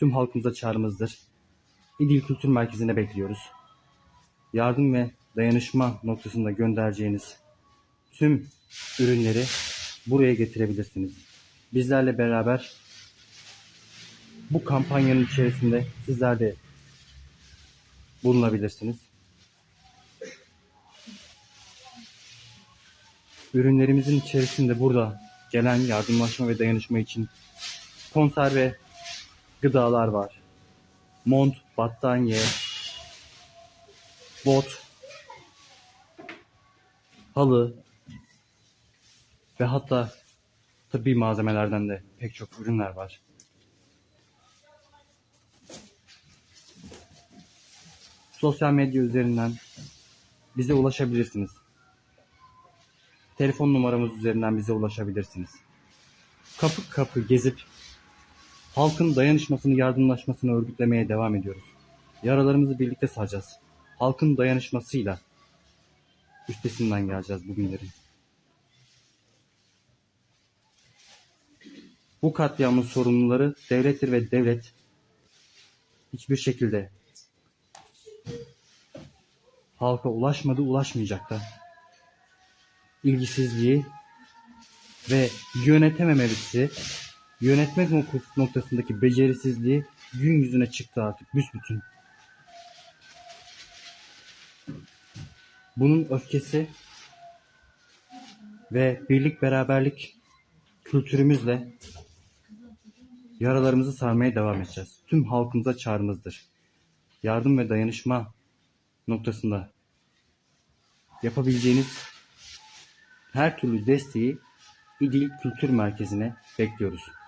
tüm halkımıza çağrımızdır. İdil Kültür Merkezi'ne bekliyoruz. Yardım ve dayanışma noktasında göndereceğiniz tüm ürünleri buraya getirebilirsiniz. Bizlerle beraber bu kampanyanın içerisinde sizler de bulunabilirsiniz. Ürünlerimizin içerisinde burada gelen yardımlaşma ve dayanışma için konserve gıdalar var. Mont, battaniye, bot, halı ve hatta tıbbi malzemelerden de pek çok ürünler var. Sosyal medya üzerinden bize ulaşabilirsiniz. Telefon numaramız üzerinden bize ulaşabilirsiniz. Kapı kapı gezip halkın dayanışmasını, yardımlaşmasını örgütlemeye devam ediyoruz. Yaralarımızı birlikte saracağız. Halkın dayanışmasıyla üstesinden geleceğiz bugünlerin. Bu katliamın sorumluları devlettir ve devlet hiçbir şekilde halka ulaşmadı, ulaşmayacak da. İlgisizliği ve yönetememesi, yönetmek nok- noktasındaki becerisizliği gün yüzüne çıktı artık büsbütün. Bunun öfkesi ve birlik beraberlik kültürümüzle yaralarımızı sarmaya devam edeceğiz. Tüm halkımıza çağrımızdır. Yardım ve dayanışma noktasında yapabileceğiniz her türlü desteği İdil Kültür Merkezi'ne bekliyoruz.